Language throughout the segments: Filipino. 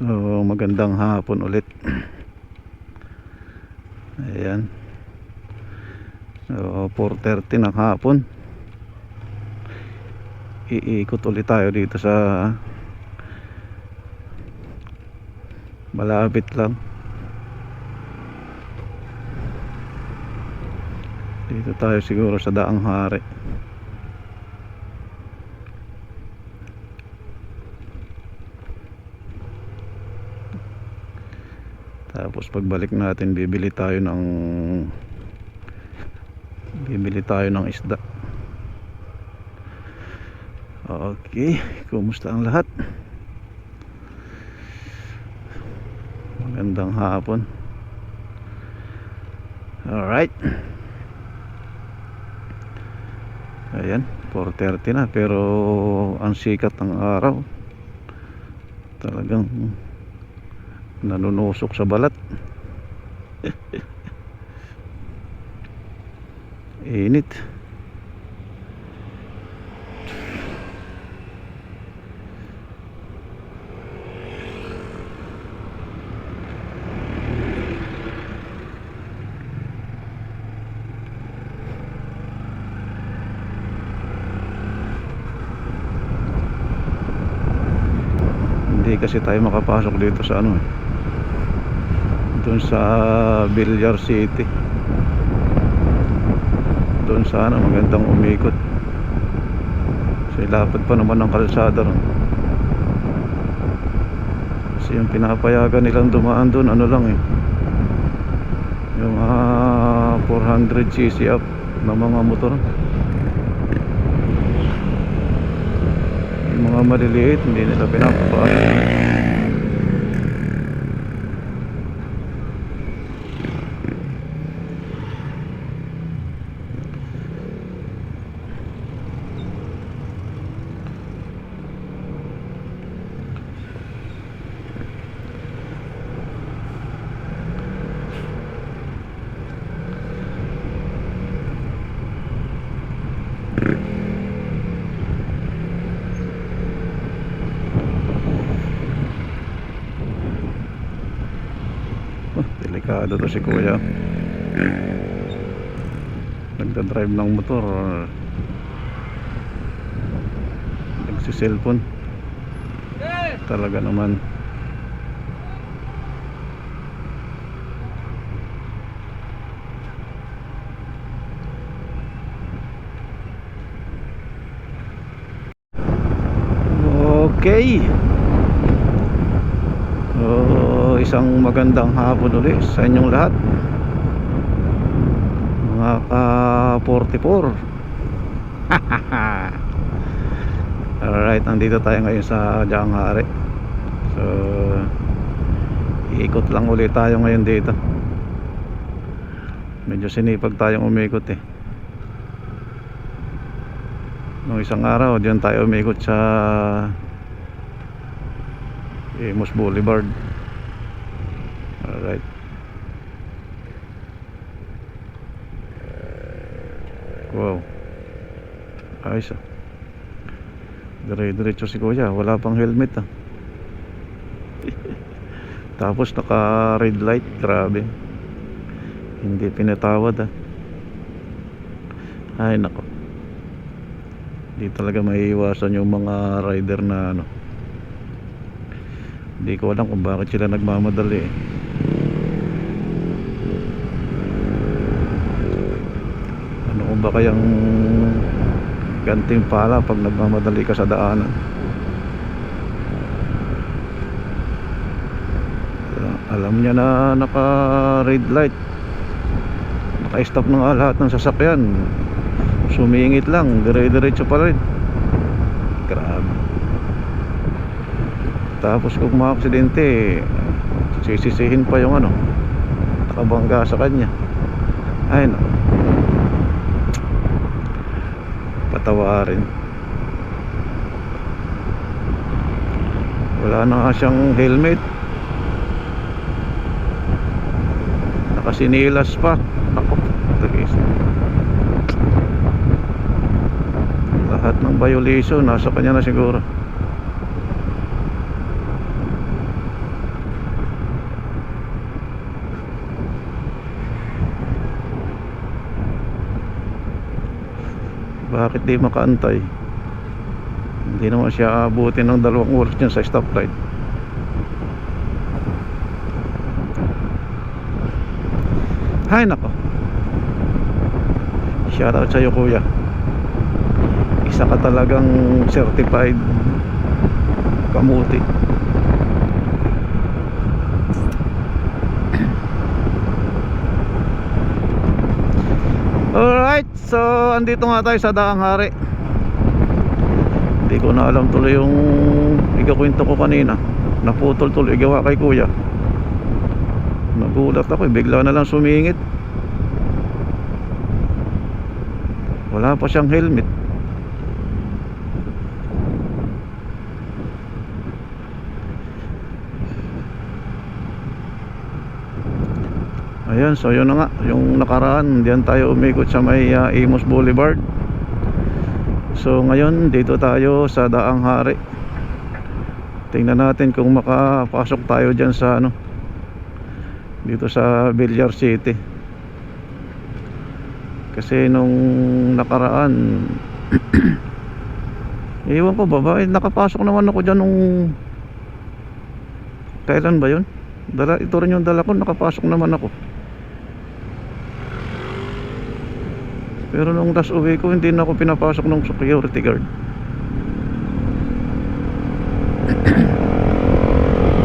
So magandang hapon ulit. Ayan. So 4.30 ng hapon. Iikot ulit tayo dito sa Malapit lang. Dito tayo siguro sa Daang Hari Tapos pagbalik natin bibili tayo ng bibili tayo ng isda. Okay, kumusta ang lahat? Magandang hapon. Alright. Ayan, 4.30 na pero ang sikat ng araw. Talagang nanunusok sa balat. Init. Hindi kasi tayo makapasok dito sa ano eh doon sa Villar City. Doon sana magandang umikot. Kasi lapad pa naman ng kalsada ron. Kasi yung pinapayagan nilang dumaan doon ano lang eh. Yung ah, 400cc up ng mga motor. Yung mga maliliit hindi nila pinapapasok delikado to si kuya. Nagdadrive ng motor nagsiselfon. Talaga naman okay So, isang magandang hapon ulit sa inyong lahat. Mga ka-44 Alright, nandito tayo ngayon sa Janghari So, iikot lang ulit tayo ngayon dito. Medyo sinipag tayong umikot eh. Nung isang araw, diyan tayo umikot sa Imus Boulevard Alright. Wow. Ayos ah. Dire-diretso si kuya. Wala pang helmet ah. Tapos naka red light. Grabe. Hindi pinatawad ah. Ay nako. Hindi talaga maiiwasan yung mga rider na ano. Hindi ko alam kung bakit sila nagmamadali eh. Ano kung ba kayang ganting pala pag nagmamadali ka sa daanan. Alam niya na naka red light. Naka-stop na nga lahat ng sasakyan. Sumingit lang, dire-diretso pa rin. Grabe. Tapos kung maaksidente Sisisihin pa yung ano Nakabangga sa kanya Ay no Patawarin. Wala na nga siyang helmet. Nakasinilas pa. Ako Lahat ng violation Nasa kanya na siguro bakit di makaantay? Hindi naman siya abutin ng dalawang oras dyan sa stoplight. Hay nako. Shoutout sa'yo kuya. Isa ka talagang certified kamuti Alright, so andito nga tayo sa Daang Hari. Hindi ko na alam tuloy yung ikakwento ko kanina. Naputol tuloy, gawa kay kuya. Nagulat ako eh, bigla na lang sumingit. Wala pa siyang helmet Ayan, so yun na nga Yung nakaraan, diyan tayo umikot sa may uh, Imus Boulevard. So ngayon, dito tayo sa Daang Hari. Tingnan natin kung makapasok tayo dyan sa ano Dito sa Villar City. Kasi nung nakaraan Iwan ko ba, bakit nakapasok naman ako dyan nung Kailan ba yun? Dala, ito rin yung dala ko, nakapasok naman ako Pero nung last uwi ko, hindi na ako pinapasok ng security guard.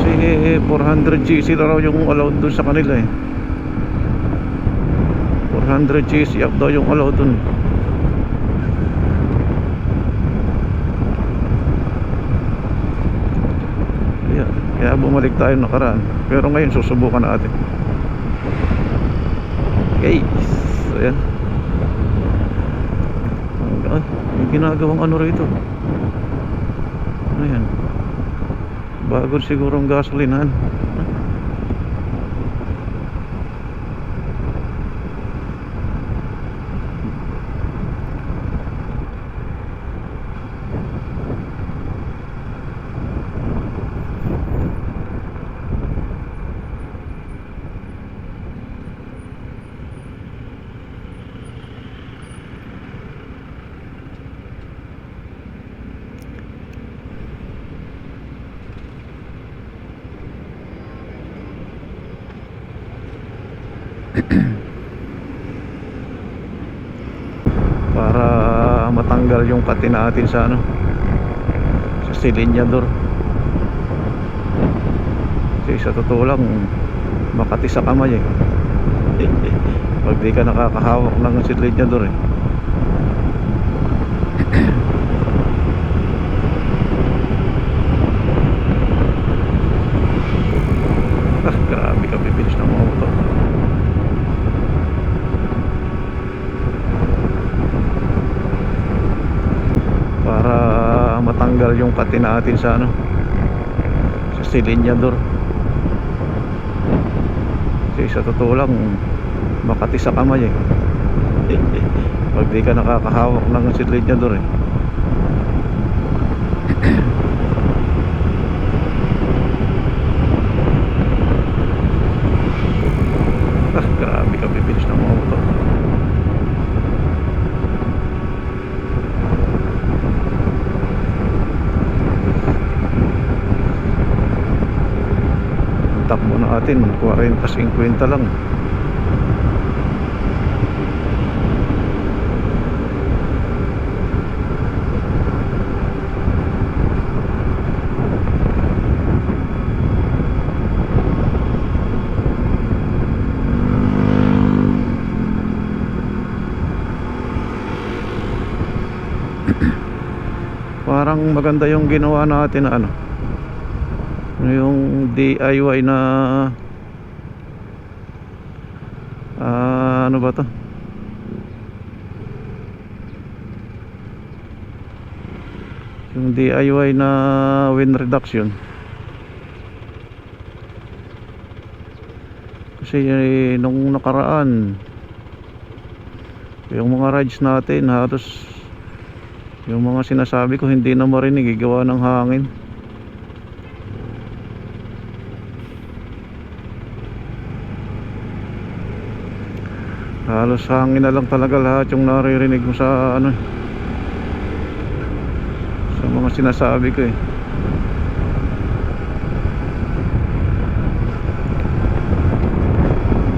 Kasi 400 GC na raw yung allowed dun sa kanila eh. 400 GC up daw yung allowed dun. Kaya, kaya bumalik tayo nakaraan. Pero ngayon susubukan natin. Okay. So yan. Ay, may ginagawang ano rito. Ano yan? Bago sigurong gasolinahan. para matanggal yung pati natin sa ano sa silinyador. Kasi sa totoo lang makati sa kamay eh. Pag di ka nakakahawak ng silinyador eh ah grabe ka bibilis ng mga motor para matanggal yung pati natin sa ano sa silinyador. Kasi sa totoo lang makati sa kamay eh. Pag di ka nakakahawak ng silinyador eh ah grabe ka bibilis ng mga motor natin 40-50 lang. Parang maganda yung ginawa natin na ano yung DIY na ah, ano ba to? Yung DIY na wind reduction. Kasi eh, nung nakaraan yung mga rides natin halos yung mga sinasabi ko hindi na marinig gawa ng hangin halos hangin na lang talaga lahat yung naririnig mo sa ano yung mga sinasabi ko eh.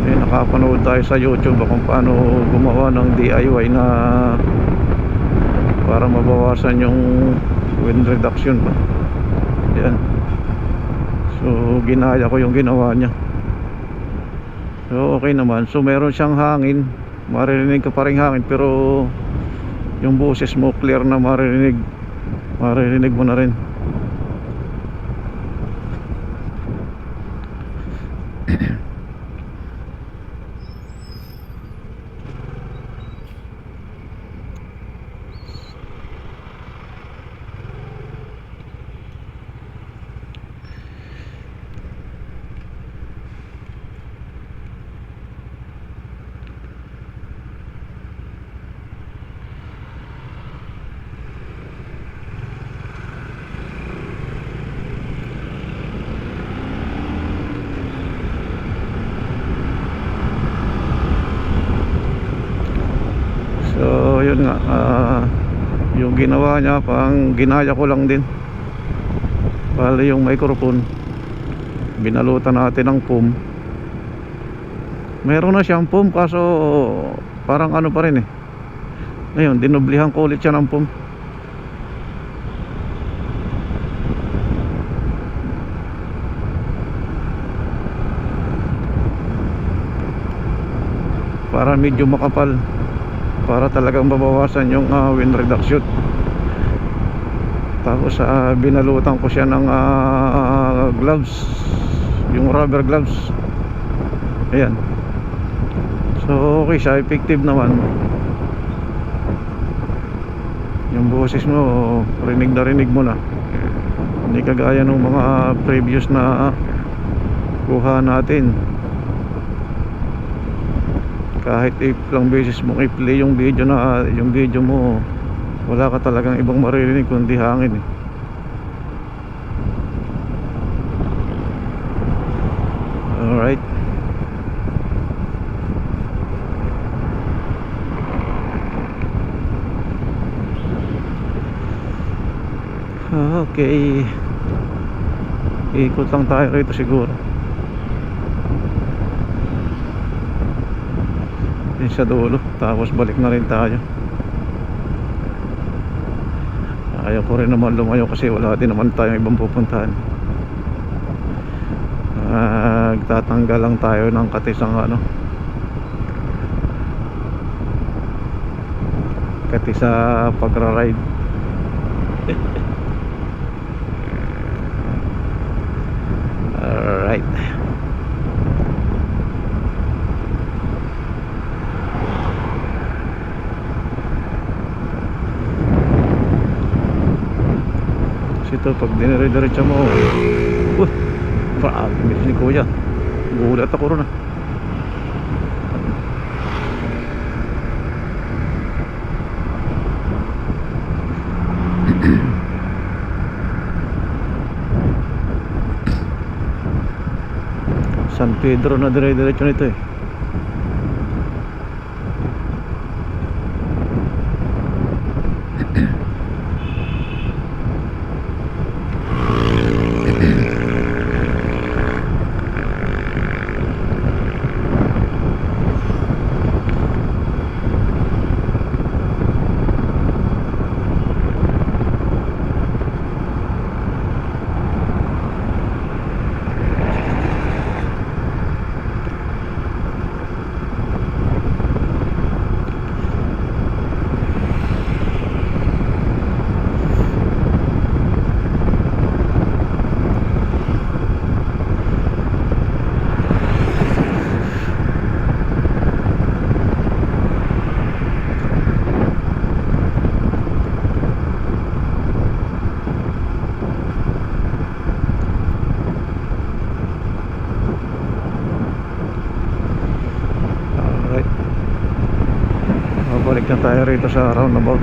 Eh nakapanood tayo sa youtube kung paano gumawa ng DIY na para mabawasan yung wind reduction ba. Yan. So ginaya ko yung ginawa niya so okay naman. So meron siyang hangin. Maririnig ka pa rin hangin pero yung boses mo clear na maririnig. Maririnig mo na rin So, yun nga. ah, yung ginawa niya, pang ginaya ko lang din. Bali yung microphone. Binalutan natin ng foam. Meron na siyang foam kaso parang ano pa rin eh. Ngayon, dinoblihan ko ulit siya ng foam. Para medyo makapal para talagang mabawasan yung ah, wind reduction. Tapos ah, binalutan ko siya ng ah, gloves. Yung rubber gloves. Ayan. So okay siya. Effective naman. Yung boses mo rinig na rinig mo na. Hindi kagaya ng mga previous na kuha natin kahit ilang beses mong i-play yung video na yung video mo wala ka talagang ibang maririnig kundi hangin eh. alright. Okay. Ikot lang tayo rito siguro din sa dulo. Tapos balik na rin tayo. Ayaw ko rin naman lumayo kasi wala din naman tayong ibang pupuntahan. Nagtatanggal lang tayo ng katisang ano. Katisa pagra-ride. Alright Kasi ito pag dinire-diretsa mo uh, Grabe bilis ni kuya. Gulat ako ron ah. San Pedro na dire-diretso nito eh Alright Babalik na tayo rito sa roundabout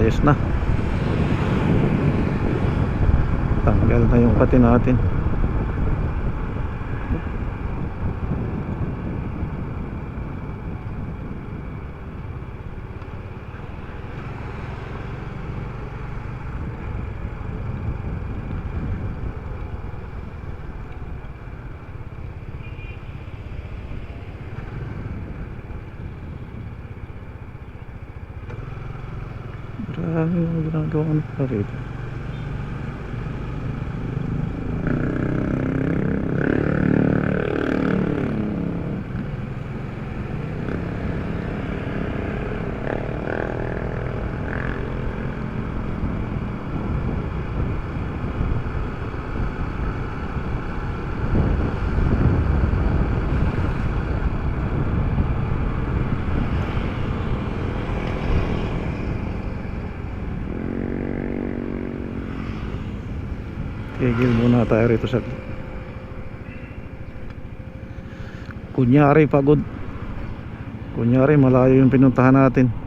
Ayos na. Tanggal na yung pati natin Dami mga ginagawa ano pala rito. Tigil muna tayo rito sa Kunyari pagod Kunyari malayo yung pinuntahan natin